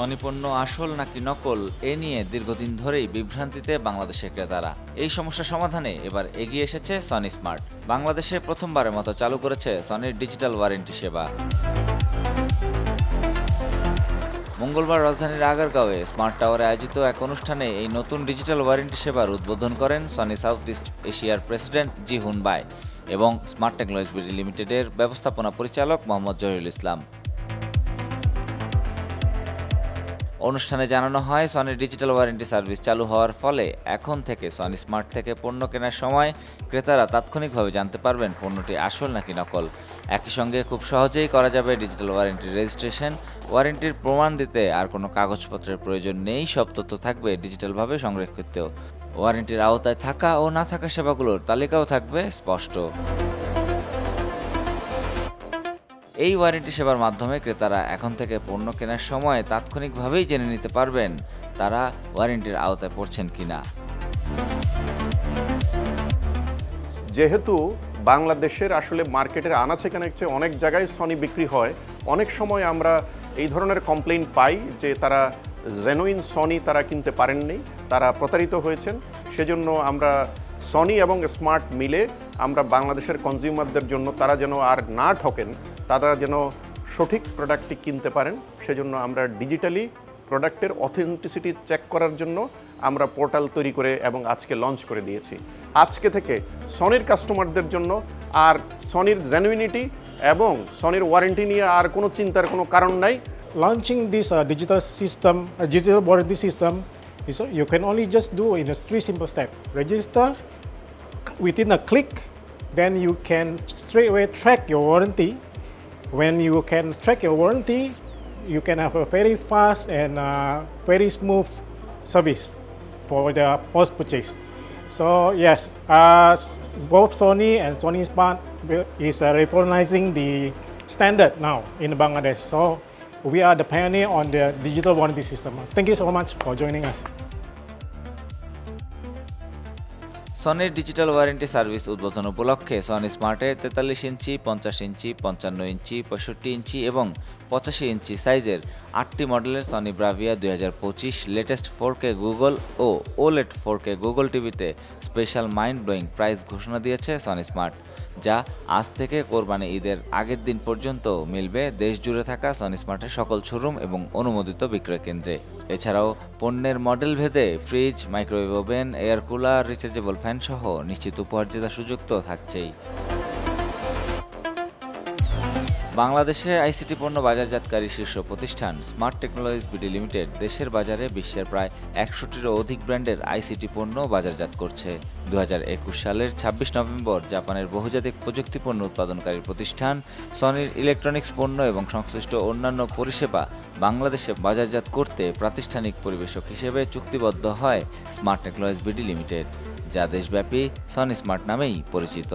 Sony আসল নাকি নকল, এ নিয়ে দীর্ঘদিন ধরেই বিভ্রান্তিতে বাংলাদেশের ক্রেতারা। এই সমস্যা সমাধানে এবার এগিয়ে এসেছে সনি স্মার্ট বাংলাদেশে প্রথমবারের মতো চালু করেছে সনির ডিজিটাল ওয়ারেন্টি সেবা। মঙ্গলবার রাজধানীর আগারগাঁওয়ে স্মার্ট টাওয়ারে আয়োজিত এক অনুষ্ঠানে এই নতুন ডিজিটাল ওয়ারেন্টি সেবার উদ্বোধন করেন সনি সাউথ ইস্ট এশিয়ার প্রেসিডেন্ট জি হুন বাই এবং স্মার্ট টেকনোলজি লিমিটেডের ব্যবস্থাপনা পরিচালক মোহাম্মদ জহিরুল ইসলাম। অনুষ্ঠানে জানানো হয় সনির ডিজিটাল ওয়ারেন্টি সার্ভিস চালু হওয়ার ফলে এখন থেকে সনি স্মার্ট থেকে পণ্য কেনার সময় ক্রেতারা তাৎক্ষণিকভাবে জানতে পারবেন পণ্যটি আসল নাকি নকল। একই সঙ্গে খুব সহজেই করা যাবে ডিজিটাল ওয়ারেন্টির রেজিস্ট্রেশন ওয়ারেন্টির প্রমাণ দিতে আর কোনো কাগজপত্রের প্রয়োজন নেই, সব তথ্য থাকবে ডিজিটালভাবে সংরক্ষিত। ওয়ারেন্টির আওতায় থাকা ও না থাকা সেবাগুলোর তালিকাও থাকবে স্পষ্ট। এই ওয়ারেন্টি সেবার মাধ্যমে ক্রেতারা এখন থেকে পণ্য কেনার সময় তাৎক্ষণিকভাবেই জেনে নিতে পারবেন তারা ওয়ারেন্টির আওতায় পড়ছেন কিনা। যেহেতু বাংলাদেশের আসলে মার্কেটের আনাচে কানাচে অনেক জায়গায় সনি বিক্রি হয়, অনেক সময় আমরা এই ধরনের কমপ্লেন পাই যে তারা জেনুইন সনি তারা কিনতে পারেননি, তারা প্রতারিত হয়েছেন। সেজন্য আমরা সনি এবং স্মার্ট মিলে আমরা বাংলাদেশের কনজিউমারদের জন্য তারা যেন আর না ঠকেন তারা যেন সঠিক প্রোডাক্টটি কিনতে পারেন সেজন্য আমরা ডিজিটালি প্রোডাক্টের অথেন্টিসিটি চেক করার জন্য আমরা পোর্টাল তৈরি করে এবং আজকে লঞ্চ করে দিয়েছি আজকে থেকে সনির কাস্টমারদের জন্য আর সনির জেনুইনিটি এবং সনির ওয়ারেন্টি নিয়ে আর কোনো চিন্তার কোনো কারণ নাই uh, digital warranty system, is uh, you can only just do in a three simple steps. Register within a click, then you can straight away track your warranty. When you can track your warranty, you can have a very fast and uh, very smooth service for the post purchase. So yes, uh, both Sony and Sony Smart is uh, recognizing the standard now in Bangladesh. So we are the pioneer on the digital warranty system. Thank you so much for joining us. সনির digital warranty service উদ্বোধন উপলক্ষে Sony স্মার্টে তেতাল্লিশ ইঞ্চি, পঞ্চাশ ইঞ্চি, পঞ্চান্ন ইঞ্চি, পঁয়ষট্টি ইঞ্চি এবং পঁচাশি ইঞ্চি সাইজের আটটি মডেলের সনি ব্রাভিয়া দুই হাজার পঁচিশ লেটেস্ট ফোর কে গুগল ও ওলেট ফোর কে গুগল টিভিতে স্পেশাল মাইন্ড ব্লোয়িং প্রাইস ঘোষণা দিয়েছে সনি স্মার্ট যা আজ থেকে কোরবানি ঈদের আগের দিন পর্যন্ত মিলবে দেশ জুড়ে থাকা সনি স্মার্টের সকল শোরুম এবং অনুমোদিত বিক্রয় কেন্দ্রে। এছাড়াও পণ্যের মডেল ভেদে fridge microwave oven air cooler rechargeable fan সহ নিশ্চিত উপহার জেতার সুযোগ থাকছেই। বাংলাদেশে আইসিটি পণ্য বাজারজাতকারী শীর্ষ প্রতিষ্ঠান স্মার্ট টেকনোলজিস বিডি লিমিটেড দেশের বাজারে বিশ্বের প্রায় একশোটিরও অধিক ব্র্যান্ডের আইসিটি পণ্য বাজারজাত করছে। দু হাজার একুশ সালের ছাব্বিশ নভেম্বর জাপানের বহুজাতিক প্রযুক্তি পণ্য উৎপাদনকারী প্রতিষ্ঠান সনির ইলেকট্রনিক্স পণ্য এবং সংশ্লিষ্ট অন্যান্য পরিষেবা বাংলাদেশে বাজারজাত করতে প্রাতিষ্ঠানিক পরিবেশক হিসেবে চুক্তিবদ্ধ হয় স্মার্ট টেকনোলজিস বিডি লিমিটেড, যা দেশব্যাপী সনি স্মার্ট নামেই পরিচিত।